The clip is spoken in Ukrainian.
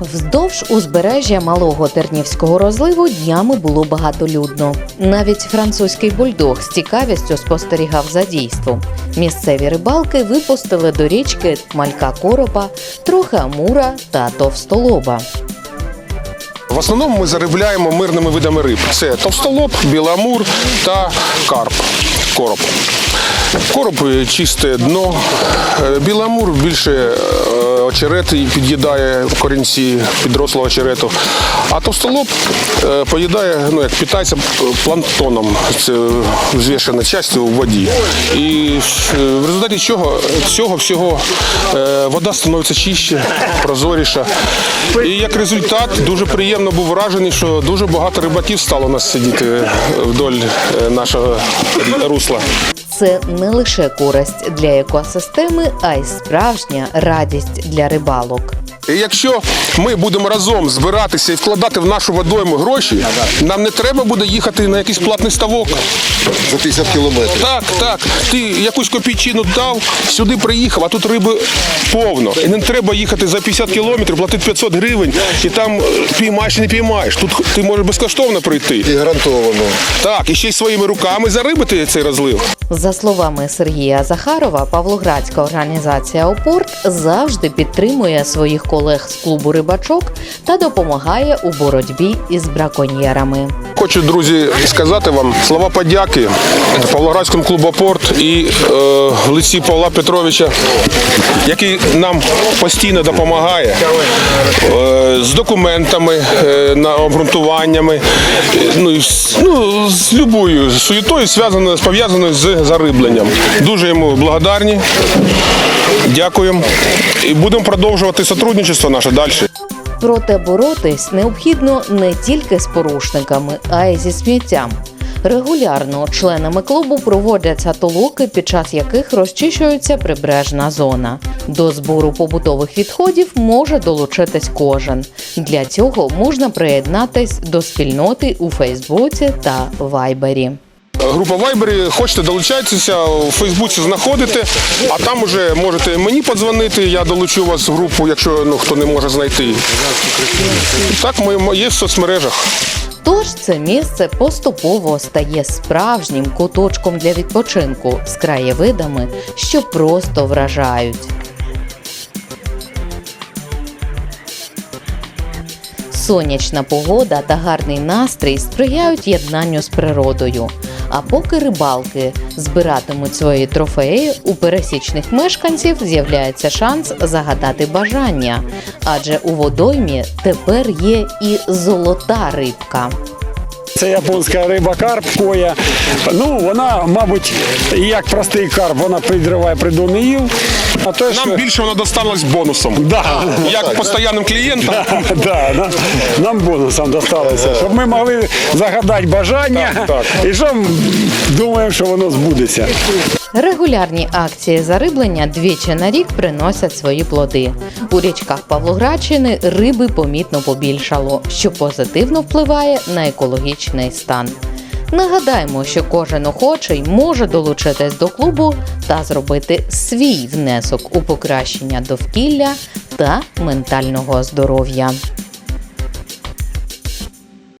Вздовж узбережжя малого Тернівського розливу днями було багатолюдно. Навіть французький бульдог з цікавістю спостерігав за дійством. Місцеві рибалки випустили до річки малька коропа, трохи амура та товстолоба. В основному ми заробляємо мирними видами риб. Це товстолоб, біламур та карп. Короб. Короб е, чисте дно. Е, Біламур більше е, очерет під'їдає корінці підрослого очерету. А товстолоб поїдає, ну як питається планктоном. Це взвішена частина у воді. І в результаті чого цього всього вода становиться чище, прозоріша. І як результат дуже приємно був вражений, що дуже багато рибаків стало у нас сидіти вдоль нашого русла. Це не лише користь для екосистеми, а й справжня радість для рибалок. І якщо ми будемо разом збиратися і вкладати в нашу водойму гроші, нам не треба буде їхати на якийсь платний ставок. За 50 кілометрів. Так, так. Ти якусь копійчину дав, сюди приїхав, а тут риби повно. І не треба їхати за 50 кілометрів, платити 500 гривень, і там е, піймаєш і не піймаєш. Тут ти можеш безкоштовно прийти. І гарантовано. Так, і ще й своїми руками зарибити цей розлив. За словами Сергія Захарова, Павлоградська організація Опорт завжди підтримує своїх колег з клубу рибачок та допомагає у боротьбі із браконьєрами. Хочу, друзі, сказати вам слова подяки Павлоградському клубу «Апорт» і е, в лиці Павла Петровича, який нам постійно допомагає е, з документами, е, на обґрунтуваннями, е, ну, з, ну, з любою суєтою, пов'язаною з зарибленням. Дуже йому благодарні. Дякуємо. І будемо продовжувати сотрудничество наше далі. Проте боротись необхідно не тільки з порушниками, а й зі сміттям. Регулярно членами клубу проводяться толоки, під час яких розчищується прибережна зона. До збору побутових відходів може долучитись кожен. Для цього можна приєднатись до спільноти у Фейсбуці та Вайбері. Група Вайбері, хочете долучайтеся, у Фейсбуці знаходите, а там уже можете мені подзвонити, я долучу вас в групу, якщо ну, хто не може знайти. Так, ми є в соцмережах. Тож це місце поступово стає справжнім куточком для відпочинку з краєвидами, що просто вражають. Сонячна погода та гарний настрій сприяють єднанню з природою. А поки рибалки збиратимуть свої трофеї, у пересічних мешканців з'являється шанс загадати бажання, адже у водоймі тепер є і золота рибка. Це японська риба карп, коя. Ну, вона, мабуть, як простий карп, вона підриває придонеїв. А те, що... Нам більше воно досталась бонусом. Да. Як постійним клієнтам. Да, нам, нам бонусом досталося, щоб ми могли загадати бажання і що думаємо, що воно збудеться. Регулярні акції зариблення двічі на рік приносять свої плоди. У річках Павлоградщини риби помітно побільшало, що позитивно впливає на екологічний стан. Нагадаємо, що кожен охочий може долучитись до клубу та зробити свій внесок у покращення довкілля та ментального здоров'я.